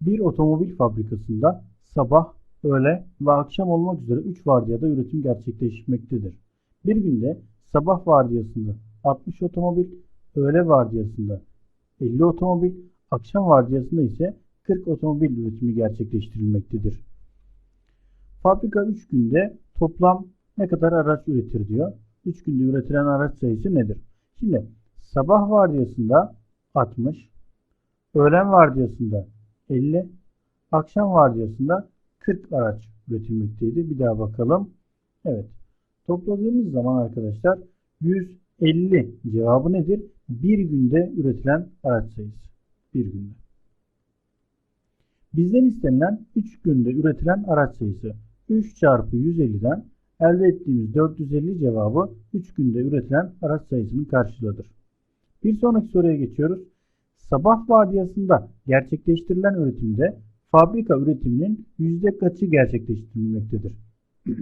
Bir otomobil fabrikasında sabah, öğle ve akşam olmak üzere 3 vardiyada üretim gerçekleşmektedir. Bir günde sabah vardiyasında 60 otomobil, öğle vardiyasında 50 otomobil, akşam vardiyasında ise 40 otomobil üretimi gerçekleştirilmektedir. Fabrika 3 günde toplam ne kadar araç üretir diyor. 3 günde üretilen araç sayısı nedir? Şimdi sabah vardiyasında 60, öğlen vardiyasında 50, akşam vardiyasında 40 araç üretilmekteydi. Bir daha bakalım. Evet. Topladığımız zaman arkadaşlar 150 cevabı nedir? Bir günde üretilen araç sayısı. Bir günde. Bizden istenilen 3 günde üretilen araç sayısı 3 çarpı 150'den elde ettiğimiz 450 cevabı 3 günde üretilen araç sayısının karşılığıdır. Bir sonraki soruya geçiyoruz. Sabah vardiyasında gerçekleştirilen üretimde fabrika üretiminin yüzde kaçı gerçekleştirilmektedir?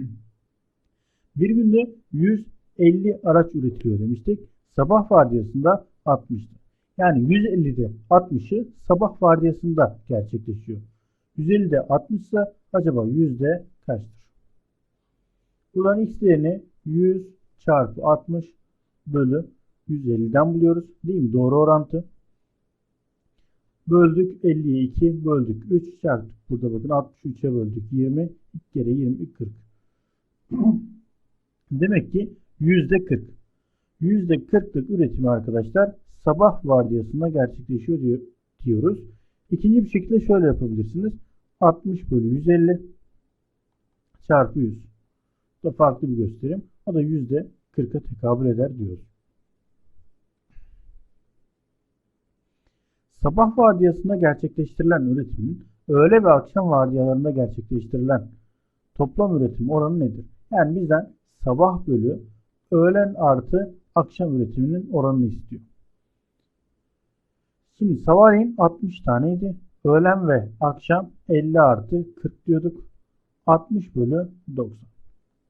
bir günde 150 araç üretiliyor demiştik. Sabah vardiyasında 60'tı. Yani 150'de 60'ı sabah vardiyasında gerçekleşiyor. 150'de 60 ise acaba yüzde kaçtır? Buradan x değerini 100 çarpı 60 bölü 150'den buluyoruz. Değil mi? Doğru orantı. Böldük 50'ye 2 böldük 3 çarptık. Burada bakın 63'e böldük 20 2 kere 20 40. Demek ki yüzde 40. Yüzde 40'lık üretimi arkadaşlar sabah vardiyasında gerçekleşiyor diyor, diyoruz. İkinci bir şekilde şöyle yapabilirsiniz. 60 bölü 150 çarpı 100. Bu da farklı bir gösterim. O da yüzde 40'a tekabül eder diyoruz. Sabah vardiyasında gerçekleştirilen üretimin öğle ve akşam vardiyalarında gerçekleştirilen toplam üretim oranı nedir? Yani bizden sabah bölü öğlen artı akşam üretiminin oranını istiyor. Şimdi sabahleyin 60 taneydi. Öğlen ve akşam 50 artı 40 diyorduk. 60 bölü 90.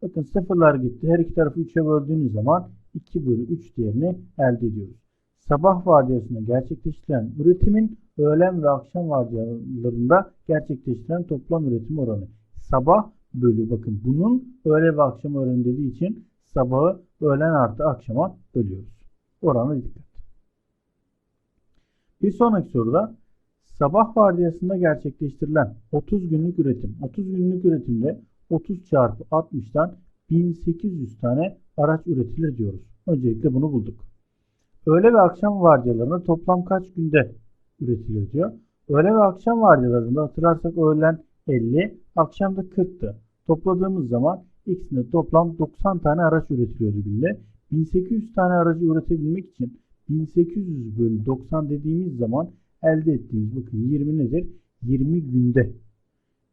Bakın sıfırlar gitti. Her iki tarafı 3'e böldüğünüz zaman 2 bölü 3 değerini elde ediyoruz. Sabah vardiyasında gerçekleştirilen üretimin öğlen ve akşam vardiyalarında gerçekleştirilen toplam üretim oranı. Sabah bölü bakın bunun öğle ve akşam oranı dediği için sabahı öğlen artı akşama bölüyoruz. Oranı dikkat. Bir sonraki soruda sabah vardiyasında gerçekleştirilen 30 günlük üretim. 30 günlük üretimde 30 çarpı 60'tan 1800 tane araç üretilir diyoruz. Öncelikle bunu bulduk. Öğle ve akşam vardiyalarında toplam kaç günde üretilir diyor. Öğle ve akşam vardiyalarında hatırlarsak öğlen 50, akşam da 40'tı. Topladığımız zaman ikisinde toplam 90 tane araç üretiliyordu günde. 1800 tane aracı üretebilmek için 1800 bölü 90 dediğimiz zaman elde ettiğimiz bakın 20 nedir? 20 günde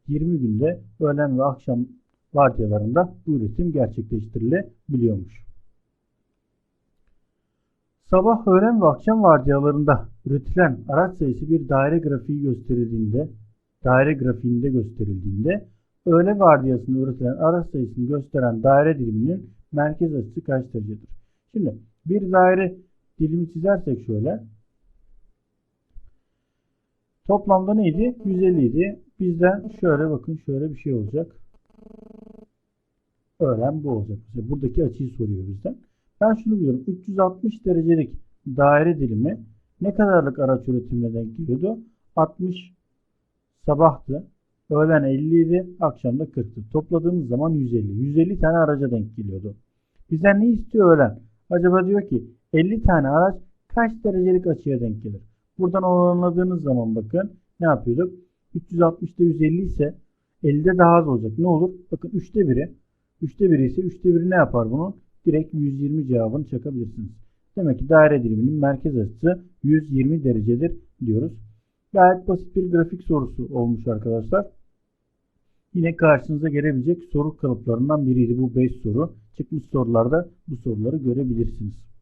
20 günde öğlen ve akşam vardiyalarında bu üretim gerçekleştirilebiliyormuş. Sabah, öğlen ve akşam vardiyalarında üretilen araç sayısı bir daire grafiği gösterildiğinde, daire grafiğinde gösterildiğinde öğle vardiyasında üretilen araç sayısını gösteren daire diliminin merkez açısı kaç derecedir? Şimdi bir daire dilimi çizersek şöyle. Toplamda neydi? 150 idi. Bizden şöyle bakın şöyle bir şey olacak. Öğlen bu olacak. İşte buradaki açıyı soruyor bizden. Ben şunu biliyorum. 360 derecelik daire dilimi ne kadarlık araç üretimine denk geliyordu? 60 sabahtı. Öğlen 50 idi. Akşam da 40'tı. Topladığımız zaman 150. 150 tane araca denk geliyordu. Bizden ne istiyor öğlen? Acaba diyor ki 50 tane araç kaç derecelik açıya denk gelir? Buradan oranladığınız zaman bakın ne yapıyorduk? 360'da 150 ise 50'de daha az olacak. Ne olur? Bakın 3'te 1'i. 3'te 1'i ise 3'te 1'i ne yapar bunun? Direkt 120 cevabını çakabilirsiniz. Demek ki daire diliminin merkez açısı 120 derecedir diyoruz. Gayet basit bir grafik sorusu olmuş arkadaşlar. Yine karşınıza gelebilecek soru kalıplarından biriydi bu 5 soru. Çıkmış sorularda bu soruları görebilirsiniz.